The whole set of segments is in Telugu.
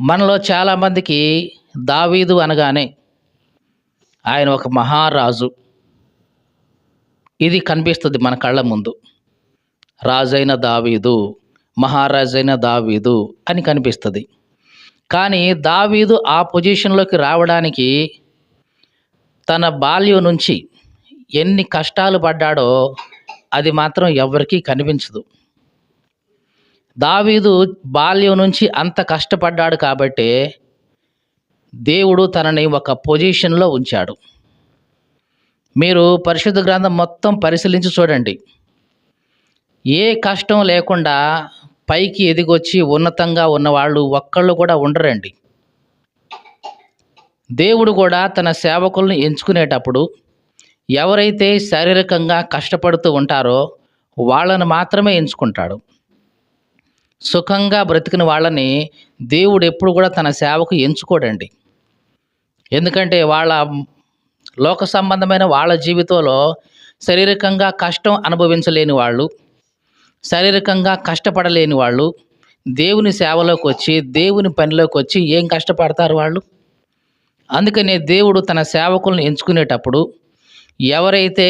మనలో చాలామందికి దావీదు అనగానే ఆయన ఒక మహారాజు. ఇది కనిపిస్తుంది మన కళ్ళ ముందు. రాజైన దావీదు మహారాజైన దావీదు అని కనిపిస్తుంది. కానీ దావీదు ఆ పొజిషన్లోకి రావడానికి తన బాల్యం నుంచి ఎన్ని కష్టాలు పడ్డాడో అది మాత్రం ఎవరికీ కనిపించదు. దావీదు బాల్యం నుంచి అంత కష్టపడ్డాడు కాబట్టి దేవుడు తనని ఒక పొజిషన్లో ఉంచాడు. మీరు పరిశుద్ధ గ్రంథం మొత్తం పరిశీలించి చూడండి. ఏ కష్టం లేకుండా పైకి ఎదిగొచ్చి ఉన్నతంగా ఉన్నవాళ్ళు ఒక్కళ్ళు కూడా ఉండరండి. దేవుడు కూడా తన సేవకులను ఎంచుకునేటప్పుడు ఎవరైతే శారీరకంగా కష్టపడుతూ ఉంటారో వాళ్ళను మాత్రమే ఎంచుకుంటాడు. సుఖంగా బ్రతికిన వాళ్ళని దేవుడు ఎప్పుడు కూడా తన సేవకు ఎంచుకోడండి. ఎందుకంటే వాళ్ళ లోక సంబంధమైన వాళ్ళ జీవితంలో శారీరకంగా కష్టం అనుభవించలేని వాళ్ళు శారీరకంగా కష్టపడలేని వాళ్ళు దేవుని సేవలోకి వచ్చి దేవుని పనిలోకి వచ్చి ఏం కష్టపడతారు వాళ్ళు? అందుకనే దేవుడు తన సేవకులను ఎంచుకునేటప్పుడు ఎవరైతే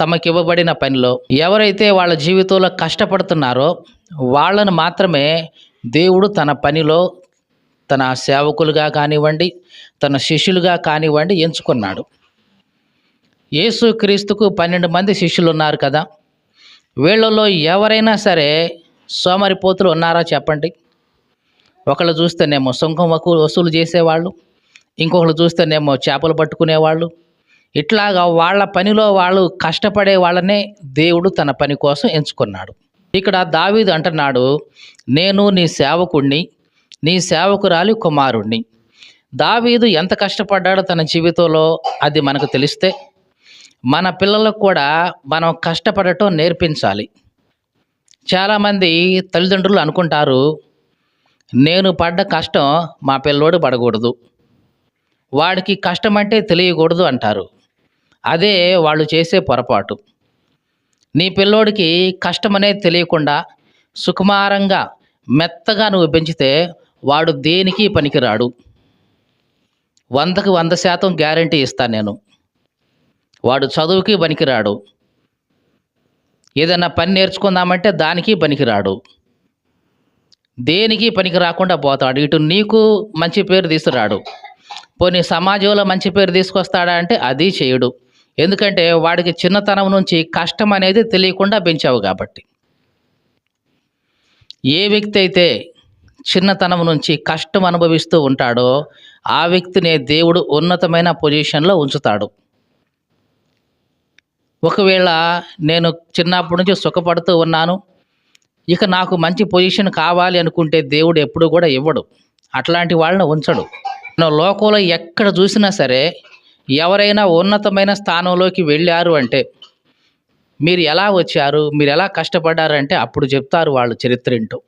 తమకివ్వబడిన పనిలో ఎవరైతే వాళ్ళ జీవితంలో కష్టపడుతున్నారో వాళ్ళను మాత్రమే దేవుడు తన పనిలో తన సేవకులుగా కానివ్వండి తన శిష్యులుగా కానివ్వండి ఎంచుకున్నాడు. యేసు క్రీస్తుకు పన్నెండు మంది శిష్యులు ఉన్నారు కదా. వీళ్ళలో ఎవరైనా సరే సోమరిపోతులు ఉన్నారా చెప్పండి? ఒకళ్ళు చూస్తేనేమో సుంకం వసూలు చేసేవాళ్ళు ఇంకొకళ్ళు చూస్తేనేమో చేపలు పట్టుకునేవాళ్ళు ఇట్లాగా వాళ్ళ పనిలో వాళ్ళు కష్టపడే వాళ్ళనే దేవుడు తన పని కోసం ఎంచుకున్నాడు. ఇక్కడ దావీదు అంటున్నాడు నేను నీ సేవకుణ్ణి నీ సేవకురాలి కుమారుణ్ణి. దావీదు ఎంత కష్టపడ్డాడో తన జీవితంలో అది మనకు తెలిస్తే మన పిల్లలకు కూడా మనం కష్టపడటం నేర్పించాలి. చాలామంది తల్లిదండ్రులు అనుకుంటారు నేను పడ్డ కష్టం మా పిల్లోడు పడకూడదు. వాడికి కష్టం అంటే తెలియకూడదు అంటారు. అదే వాళ్ళు చేసే పొరపాటు. నీ పిల్లోడికి కష్టమనేది తెలియకుండా సుకుమారంగా మెత్తగా నువ్వు పెంచితే వాడు దేనికి పనికిరాడు. వందకు వంద శాతం గ్యారంటీ ఇస్తాను నేను. వాడు చదువుకి పనికిరాడు. ఏదైనా పని నేర్చుకుందామంటే దానికి పనికిరాడు. దేనికి పనికి రాకుండా పోతాడు. ఇటు నీకు మంచి పేరు తీసుకురాడు. పోనీ సమాజంలో మంచి పేరు తీసుకొస్తాడా అంటే అది చేయడు. ఎందుకంటే వాడికి చిన్నతనం నుంచి కష్టం అనేది తెలియకుండా పెంచావు కాబట్టి. ఏ వ్యక్తి అయితే చిన్నతనం నుంచి కష్టం అనుభవిస్తూ ఉంటాడో ఆ వ్యక్తిని దేవుడు ఉన్నతమైన పొజిషన్లో ఉంచుతాడు. ఒకవేళ నేను చిన్నప్పటి నుంచి సుఖపడుతూ ఉన్నాను ఇక నాకు మంచి పొజిషన్ కావాలి అనుకుంటే దేవుడు ఎప్పుడు కూడా ఇవ్వడు. అట్లాంటి వాళ్ళని ఉంచడు. లోకంలో ఎక్కడ చూసినా సరే ఎవరైనా ఉన్నతమైన స్థానంలోకి వెళ్ళారు అంటే మీరు ఎలా వచ్చారు? మీరు ఎలా కష్టపడ్డారంటే అప్పుడు చెప్తారు వాళ్ళు చరిత్ర ఏంటో